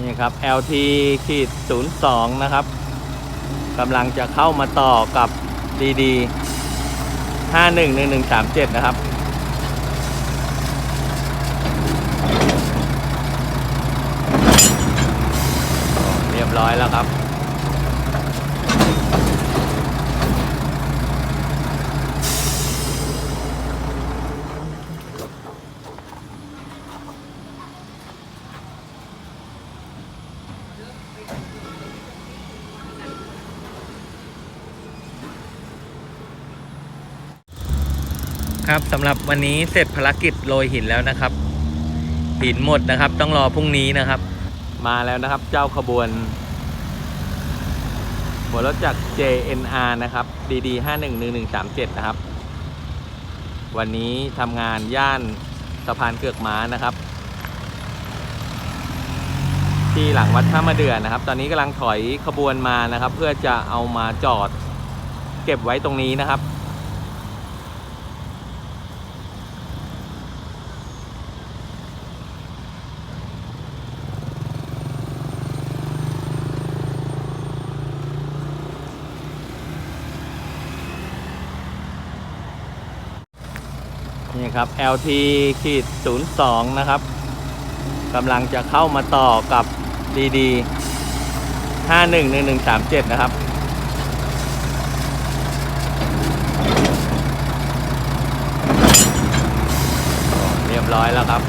นี่ครับ LT ขีด02 นะครับกำลังจะเข้ามาต่อกับ DD 511137 นะครับ เรียบร้อยแล้วครับ ครับสำหรับวันนี้เสร็จภารกิจโรยหินแล้วนะครับ หินหมดนะครับ ต้องรอพรุ่งนี้นะครับ มาแล้วนะครับ เจ้าขบวน หัวรถจาก JNR นะครับ DD 511137 นะครับ วันนี้ทำงานย่านสะพานเกือกม้านะครับ ที่หลังวัดท่ามะเดือนะครับ ตอนนี้กำลังถอยขบวนมานะครับ เพื่อจะเอามาจอด เก็บไว้ตรงนี้นะครับ นี่ครับ LT ขีด02 นะครับกำลังจะเข้ามาต่อกับ DD 511137 นะครับ เรียบร้อยแล้วครับ